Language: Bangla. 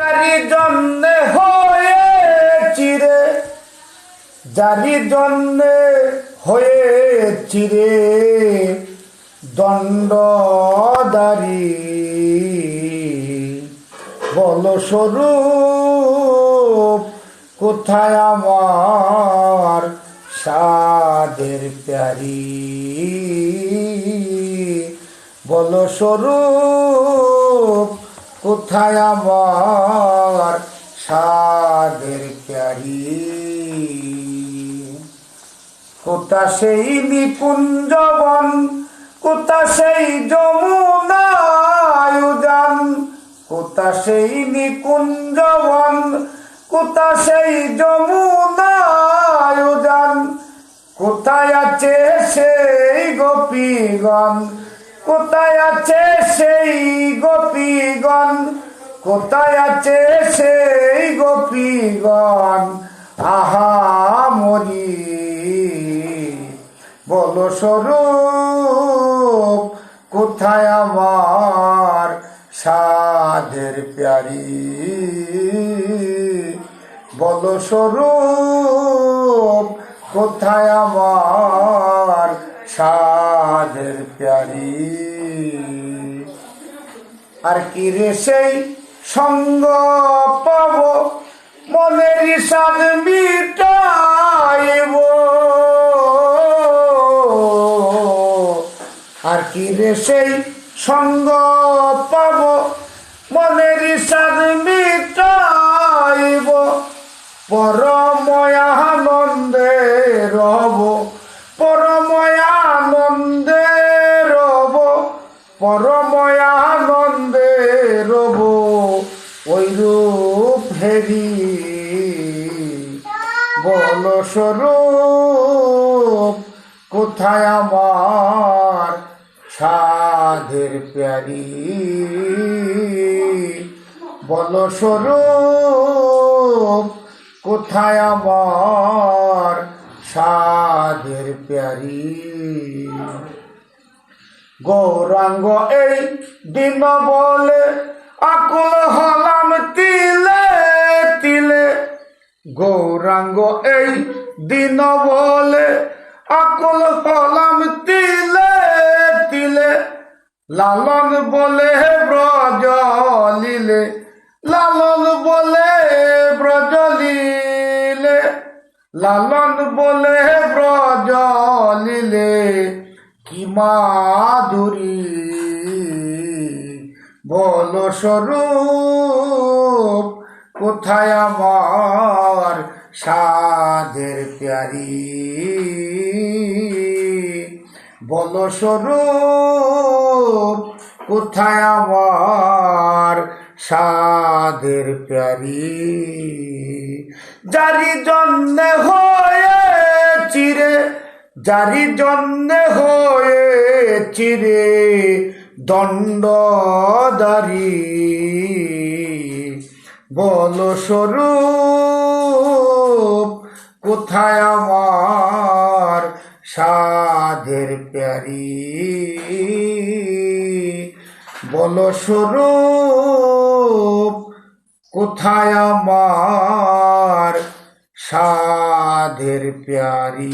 যারি জন্যে হয়ে চিরে যারি জন্যে হয়ে চিরে দণ্ডদারি বল স্বরূপ, কোথায় আমার সাদের প্যারি? বল স্বরূপ কোথায় আমার সাদের প্যারি? কোথা সেই নিকুঞ্জবন? কোথা সেই যমুনায়ুজান কোথা সেই নিকুঞ্জবন? কোথা সেই যমুনায়ুজান কোথায় আছে সেই গোপীগণ? কোথায় আছে সেই গোপীগণ? কোথায় আছে সেই গোপীগণ? আহা, মরি। বল স্বরূপ, কোথায় আমার সাধের প্যারি? বল স্বরূপ, কোথায় আমার সাধের প্যারি। আর কি রে সেই সঙ্গ পাব? মনের সাদ মিটাইব। আর কি রে সেই সঙ্গ পাব? মনের সাদ মিটাইব। পরময়ানন্দে রব পরময়ানন্দে রব ওই রূপ হেরি। বল স্বরূপ, কোথায় আমার সাধের প্যারি? বল স্বরূপ, কোথায় আমার সাধের প্যারি? গৌরাঙ্গ এই দিন বলে, আকুল হলাম তিলে তিলে। গৌরাঙ্গ এই দিন বলে, আকুল হলাম তিলে তিলে। লালন বলে ব্রজ লীলে, লালন বলে ব্রজ লীলে। লালন বলে ব্রজ লীলে। কি মাধুরী, বল স্বরূপ, কোথায় আমার সাধের প্যারি? বল স্বরূপ, কোথায় আমার সাধের প্যারি? যারি চিরে যারি জন্যে হয়ে চিরে দণ্ডদারি বল স্বরূপ, কোথায় আমার সাধের প্যারি? বল স্বরূপ, কোথায় আমার साधिर प्यारी